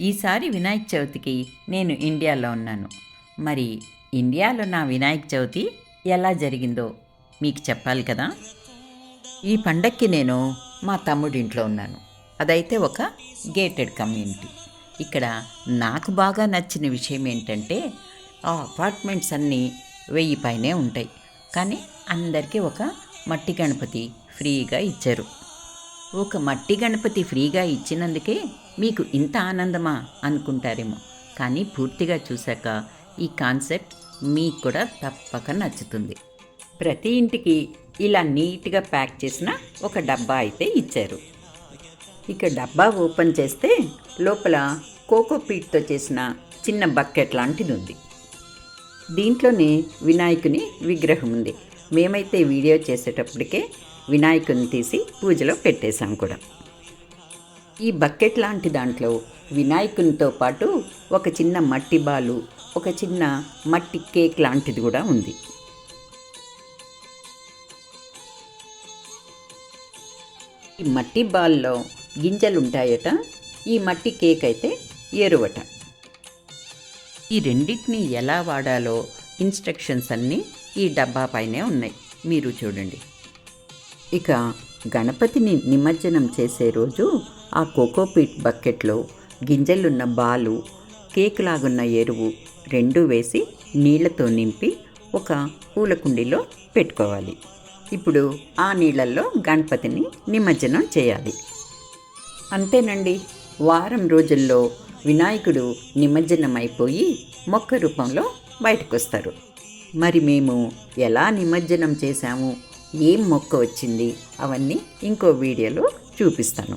ఈసారి వినాయక చవితికి నేను ఇండియాలో ఉన్నాను. మరి ఇండియాలో నా వినాయక చవితి ఎలా జరిగిందో మీకు చెప్పాలి కదా? ఈ పండక్కి నేను మా తమ్ముడింట్లో ఉన్నాను. అదైతే ఒక గేటెడ్ కమ్యూనిటీ. ఇక్కడ నాకు బాగా నచ్చిన విషయం ఏంటంటే ఆ అపార్ట్మెంట్స్ అన్నీ వెయ్యి పైనే ఉంటాయి. కానీ అందరికీ ఒక మట్టి గణపతి ఫ్రీగా ఇచ్చారు. ఒక మట్టి గణపతి ఫ్రీగా ఇచ్చినందుకే మీకు ఇంత ఆనందమా అనుకుంటారేమో. కానీ పూర్తిగా చూశాక ఈ కాన్సెప్ట్ మీకు కూడా తప్పక నచ్చుతుంది. ప్రతి ఇంటికి ఇలా నీట్గా ప్యాక్ చేసిన ఒక డబ్బా అయితే ఇచ్చారు. ఇక డబ్బా ఓపెన్ చేస్తే లోపల కోకో పీట్తో చేసిన చిన్న బకెట్ లాంటిది ఉంది. దీంట్లోనే వినాయకుని విగ్రహం ఉంది. మేమైతే వీడియో చేసేటప్పటికే వినాయకుని తీసి పూజలో పెట్టేశాం కూడా. ఈ బకెట్ లాంటి దాంట్లో వినాయకునితో పాటు ఒక చిన్న మట్టి బాలు ఒక చిన్న మట్టి కేక్ లాంటిది కూడా ఉంది. ఈ మట్టి బాల్లో గింజలు ఉంటాయట ఈ మట్టి కేక్ అయితే ఎరువట ఈ రెండింటిని ఎలా వాడాలో ఇన్స్ట్రక్షన్స్ అన్నీ ఈ డబ్బా పైనే ఉన్నాయి. మీరు చూడండి. ఇక గణపతిని నిమజ్జనం చేసే రోజు ఆ కోకోపీట్ బకెట్లో గింజలున్న బాలు కేక్ లాగున్న ఎరువు రెండు వేసి నీళ్ళతో నింపి ఒక పూల కుండీలో పెట్టుకోవాలి. ఇప్పుడు ఆ నీళ్ళల్లో గణపతిని నిమజ్జనం చేయాలి. అంతేనండి. వారం రోజుల్లో వినాయకుడు నిమజ్జనం అయిపోయి మొక్క రూపంలో బయటకు వస్తారు మరి మేము ఎలా నిమజ్జనం చేశాము? ఏం మొక్క వచ్చింది? అవన్నీ ఇంకో వీడియోలో చూపిస్తాను.